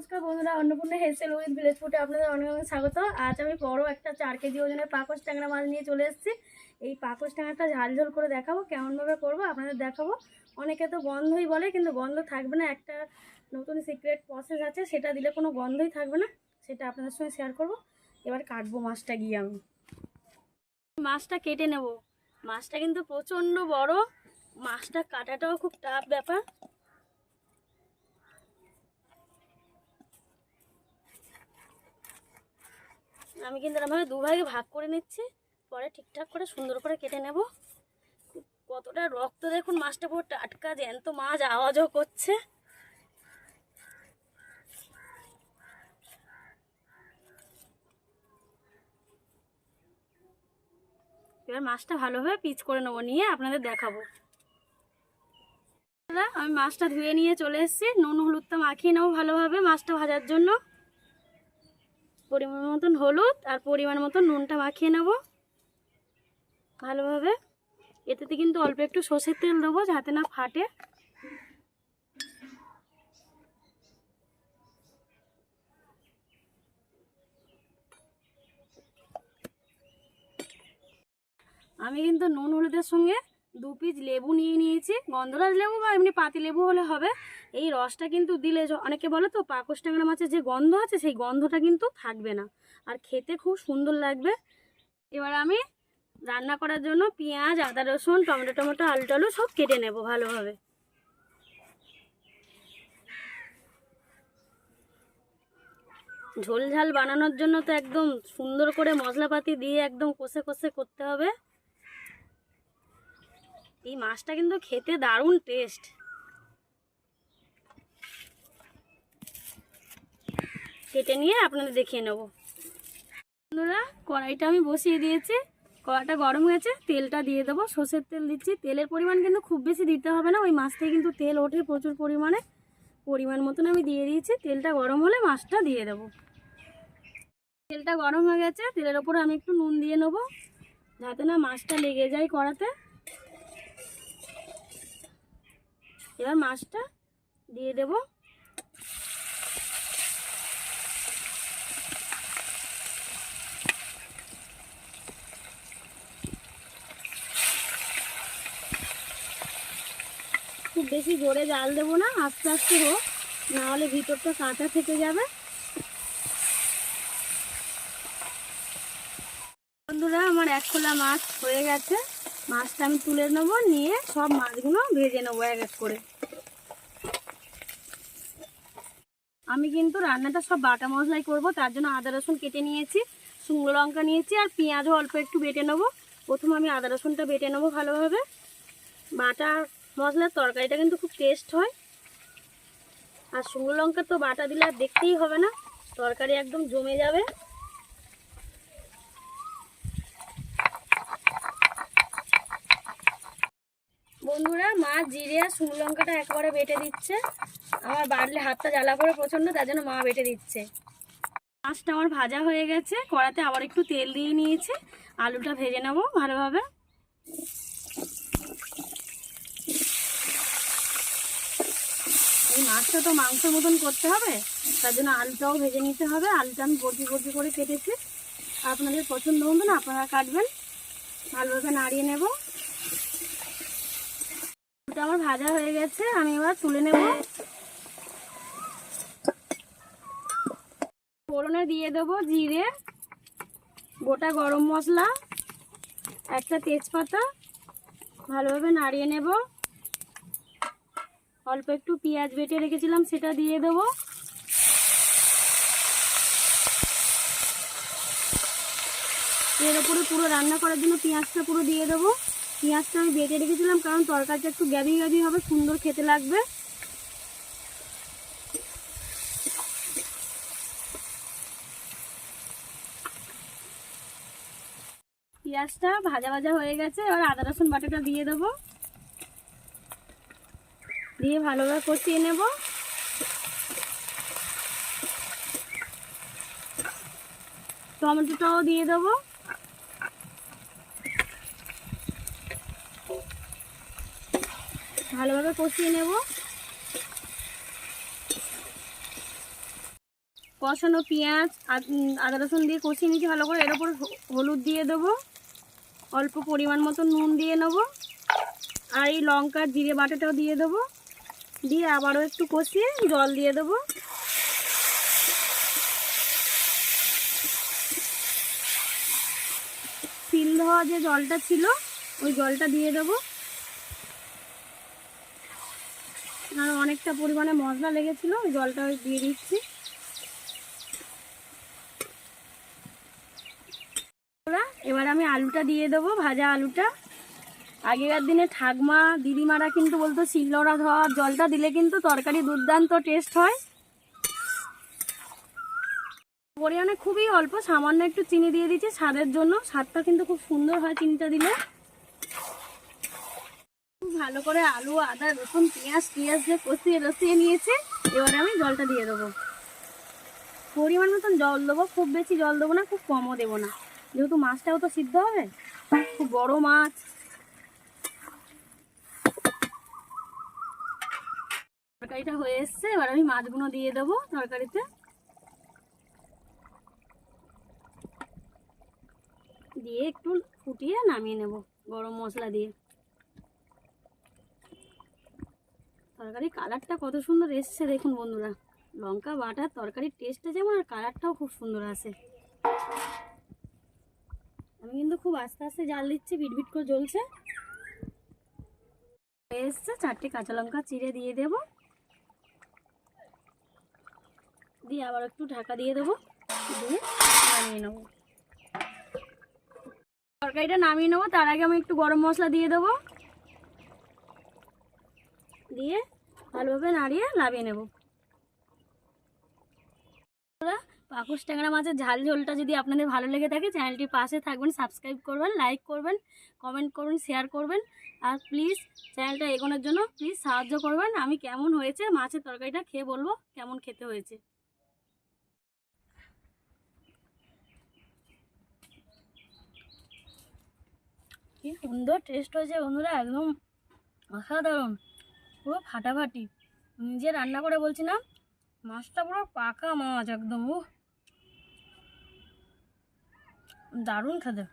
নমস্কার বন্ধুরা, Annapurna হেসেল with village ফুটে আপনাদের অনেক অনেক স্বাগত। আজ আমি বড় একটা চার কেজি ওজনের পাকস ট্যাংরা মাছ নিয়ে চলে এসেছি। এই পাকস ট্যাংরাটা ঝাল ঝোল করে দেখাবো, কেমনভাবে করব আপনাদের দেখাবো। অনেকে তো গন্ধই বলে, কিন্তু গন্ধ থাকবে না। একটা নতুন সিক্রেট প্রসেস আছে, সেটা দিলে কোনো গন্ধই থাকবে না। সেটা আপনাদের সঙ্গে শেয়ার করব। এবার কাটবো মাছটা গিয়ে আমি। মাছটা কেটে নেব। মাছটা কিন্তু প্রচণ্ড বড়। মাছটা কাটাটাও খুব টাফ ব্যাপার। আমি কিন্তু এরমভাবে দুভাগে ভাগ করে নিচ্ছি। পরে ঠিকঠাক করে সুন্দর করে কেটে নেব। কতটা রক্ত দেখুন, মাছটা পুরো টাটকা জ্যান্ত মাছ, আওয়াজও করছে। এবার মাছটা ভালোভাবে পিচ করে নেব, নিয়ে আপনাদের দেখাবো। আমি মাছটা ধুয়ে নিয়ে চলে এসেছি। নুন, হলুদটা মাখিয়ে নেব ভালোভাবে মাছটা ভাজার জন্য। পরিমাণ মতন হলুদ আর পরিমাণ মতন নুনটা মাখিয়ে নেব ভালোভাবে। এটাতে কিন্তু অল্প একটু সর্ষের তেল দেবো যাতে না ফাটে। আমি কিন্তু নুন হলুদের সঙ্গে দু পিস লেবু নিয়ে নিয়েছি, গন্ধরাজ লেবু বা এমনি পাতি লেবু হলে হবে। এই রসটা কিন্তু দিলে অনেকে বলে তো পাকস ট্যাংরা মাছের যে গন্ধ আছে, সেই গন্ধটা কিন্তু থাকবে না। আর খেতে খুব সুন্দর লাগবে। এবার আমি রান্না করার জন্য পেঁয়াজ, আদা রসুন, টমেটো টমেটো, আলু টালু সব কেটে নেব ভালোভাবে। ঝোল ঝাল বানানোর জন্য তো একদম সুন্দর করে মশলাপাতি দিয়ে একদম কষে কষে করতে হবে। এই মাছটা কিন্তু খেতে দারুণ টেস্ট কেটে নিয়ে আপনাদের দেখিয়ে নেব। বন্ধুরা, কড়াইটা আমি বসিয়ে দিয়েছি। কড়াইটা গরম হয়েছে, তেলটা দিয়ে দেবো। সর্ষের তেল দিচ্ছি। তেলের পরিমাণ কিন্তু খুব বেশি দিতে হবে না। ওই মাছ থেকে কিন্তু তেল ওঠে প্রচুর পরিমাণে। পরিমাণ মতন আমি দিয়ে দিয়েছি। তেলটা গরম হলে মাছটা দিয়ে দেবো। তেলটা গরম হয়ে গেছে। তেলের ওপরে আমি একটু নুন দিয়ে নেব। যাতে না মাছটা লেগে যায় কড়াতে। এবার মাছটা দিয়ে দেব। খুব বেশি জোরে জাল দেবো না, আস্তে আস্তে হোক না হলে ভিতরটা কাঁচা থেকে যাবে। বন্ধুরা, আমার এক খোলা মাছ হয়ে গেছে। মাছটা আমি তুলে নেব, নিয়ে সব মাছগুলো ভেজে নেব এক এক করে। আমি কিন্তু রান্নাটা সব বাটা মশলাই করব, তার জন্য আদা, রসুন কেটে নিয়েছি, শুকনো লঙ্কা নিয়েছি, আর পেঁয়াজও অল্প একটু বেটে নেব। প্রথম আমি আদা, রসুনটা বেটে নেব ভালোভাবে। বাটা মশলার তরকারিটা কিন্তু খুব টেস্ট হয়। আর শুকনো লঙ্কা তো বাটা দিলে আর দেখতেই হবে না, তরকারি একদম জমে যাবে বন্ধুরা মা জিরে আর শুকনো লঙ্কাটা একবারে বেটে দিচ্ছে। আমার বাড়লে হাতটা জ্বালা করে প্রচণ্ড, তার জন্য মা বেটে দিচ্ছে। মাছটা আমার ভাজা হয়ে গেছে কড়াতে আবার একটু তেল দিয়ে নিয়েছি। আলুটা ভেজে নেব ভালোভাবে। এই মাছটা তো মাংসের মতন করতে হবে, তার জন্য আলুটাও ভেজে নিতে হবে। আলুটা আমি বরফি বরফি করে কেটেছি। আপনাদের পছন্দ মতন আপনারা কাটবেন। ভালোভাবে নাড়িয়ে নেব। আলুটা আমার ভাজা হয়ে গেছে, আমি এবার তুলে নেব। ফোড়নে দিয়ে দেবো জিরে, গোটা গরম মশলা, একটা তেজপাতা, ভালোভাবে নাড়িয়ে নেব। অল্প একটু পেঁয়াজ বেটে রেখেছিলাম, সেটা দিয়ে দেবো। এর উপরে পুরো রান্না করার জন্য পেঁয়াজটা পুরো দিয়ে দেবো। পেঁয়াজটা আমি বেটে রেখেছিলাম, কারণ তরকারিটা একটু গ্যাবি গ্যাবি হবে, সুন্দর খেতে লাগবে। পেঁয়াজটা ভাজা ভাজা হয়ে গেছে, এবার আদা, রসুন, বাটাটা দিয়ে দেবো। দিয়ে ভালোভাবে কষিয়ে নেব। টমেটোটাও দিয়ে দেবো। ভালোভাবে কষিয়ে নেব। কষানো পেঁয়াজ আদ- রসুন দিয়ে কষিয়ে নিয়েছি ভালো করে। এর ওপর হলুদ দিয়ে দেবো। অল্প পরিমাণ মতো নুন দিয়ে নেব। আর এই লঙ্কা জিরে বাটাটাও দিয়ে দেবো। দিয়ে আবারও একটু কষিয়ে জল দিয়ে দেবো। সিল ধোয়া যে জলটা ছিল, ওই জলটা দিয়ে দেবো আর অনেকটা পরিমাণে মশলা লেগেছিল জলটা দিয়ে দিচ্ছি। এবার আমি আলুটা দিয়ে দেবো, ভাজা আলুটা। আগেকার দিনে ঠাকমা দিদিমারা কিন্তু বলতো, শিলনোড়া ধোয়া, জলটা দিলে কিন্তু তরকারি দুর্দান্ত টেস্ট হয়। পরিমাণে খুবই অল্প, সামান্য একটু চিনি দিয়ে দিচ্ছি, স্বাদের জন্য। স্বাদটা কিন্তু খুব সুন্দর হয় চিনিটা দিলে। ভালো করে আলু, আদা, রসুন, পেঁয়াজ পেঁয়াজ দিয়ে কষিয়ে রসিয়ে নিয়েছে। এবারে আমি জলটা দিয়ে দেবো। পরিমাণ মতন জল দেবো, খুব বেশি জল দেবো না, খুব কমও দেবো না। যেহেতু মাছটাও তো সিদ্ধ হবে, খুব বড় মাছ। তরকারিটা হয়ে এসছে, এবার আমি মাছগুলো দিয়ে দেবো তরকারিতে। দিয়ে একটু ফুটিয়ে নামিয়ে নেব, গরম মশলা দিয়ে। তরকারি কালারটা কত সুন্দর এসছে দেখুন বন্ধুরা। লঙ্কা বাটার তরকারির টেস্টটা যেমন আর কালারটাও খুব সুন্দর আসে আমি কিন্তু খুব আস্তে আস্তে জাল দিচ্ছি, বিটবিট করে জ্বলছে। এসছে, চারটে কাঁচা লঙ্কা চিড়ে দিয়ে দেব। দিয়ে আবার একটু ঢাকা দিয়ে দেবো, দিয়ে নামিয়ে নেব। তরকারিটা নামিয়ে নেব, তার আগে আমি একটু গরম মশলা দিয়ে দেবো। দিয়ে ভালোভাবে নাড়িয়ে নামিয়ে নেব। পাকুস ট্যাংরা মাছের ঝাল ঝোলটা যদি আপনাদের ভালো লেগে থাকে চ্যানেলটির পাশে থাকবেন, সাবস্ক্রাইব করবেন, লাইক করবেন, কমেন্ট করবেন শেয়ার করবেন। আর প্লিজ, চ্যানেলটা এগোনোর জন্য প্লিজ সাহায্য করবেন। আমি কেমন হয়েছে, মাছের তরকারিটা খেয়ে বলব কেমন খেতে হয়েছে। কি সুন্দর টেস্ট হয়েছে বন্ধুরা, একদম অসাধারণ। পুরো ফাটাফাটি। নিজে রান্না করে বলছি না মাছটা পুরো পাকা মাছ একদম ও দারুণ খেতে।